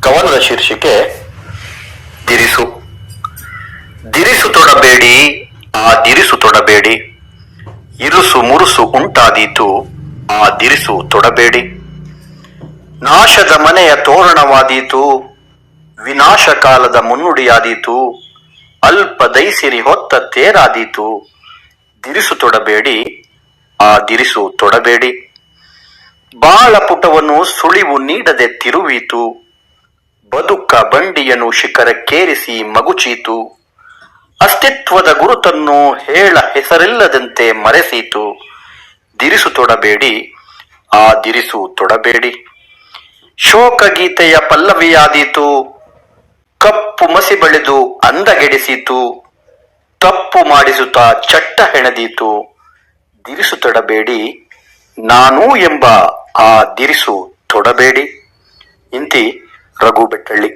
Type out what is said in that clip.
ಕವನದ ಶೀರ್ಷಿಕೆ ದಿರಿಸು. ದಿರಿಸು ತೊಡಬೇಡಿ, ಆ ದಿರಿಸು ತೊಡಬೇಡಿ. ಇರುಸು ಮುರುಸು ಉಂಟಾದೀತು, ಆ ದಿರಿಸು ತೊಡಬೇಡಿ. ನಾಶದ ಮನೆಯ ತೋರಣವಾದೀತು, ವಿನಾಶ ಕಾಲದ ಮುನ್ನುಡಿಯಾದೀತು, ಅಲ್ಪ ದೈಸಿರಿ ಹೊತ್ತ ತೇರಾದೀತು. ದಿರಿಸು ತೊಡಬೇಡಿ, ಆ ದಿರಿಸು ತೊಡಬೇಡಿ. ಬಾಳ ಪುಟವನ್ನು ಸುಳಿವು ನೀಡದೆ ತಿರುವೀತು ಬದುಕ ಬಂಡಿಯನ್ನು ಶಿಖರಕ್ಕೇರಿಸಿ ಮಗುಚೀತು. ಅಸ್ತಿತ್ವದ ಗುರುತನ್ನು ಹೇಳ ಹೆಸರಿಲ್ಲದಂತೆ ಮರೆಸೀತು. ದಿರಿಸು ತೊಡಬೇಡಿ, ಆ ದಿರಿಸು ತೊಡಬೇಡಿ. ಶೋಕ ಗೀತೆಯ ಪಲ್ಲವಿಯಾದೀತು. ಕಪ್ಪು ಮಸಿ ಬಳಿದು ಅಂದಗೆಡಿಸಿತು. ತಪ್ಪು ಮಾಡಿಸುತ್ತಾ ಚಟ್ಟ ಹೆಣದೀತು. ದಿರಿಸು ತೊಡಬೇಡಿ, ನಾನು ಎಂಬ ಆ ದಿರಿಸು ತೊಡಬೇಡಿ. ಇಂತಿ ரகு பெட்டள்ளி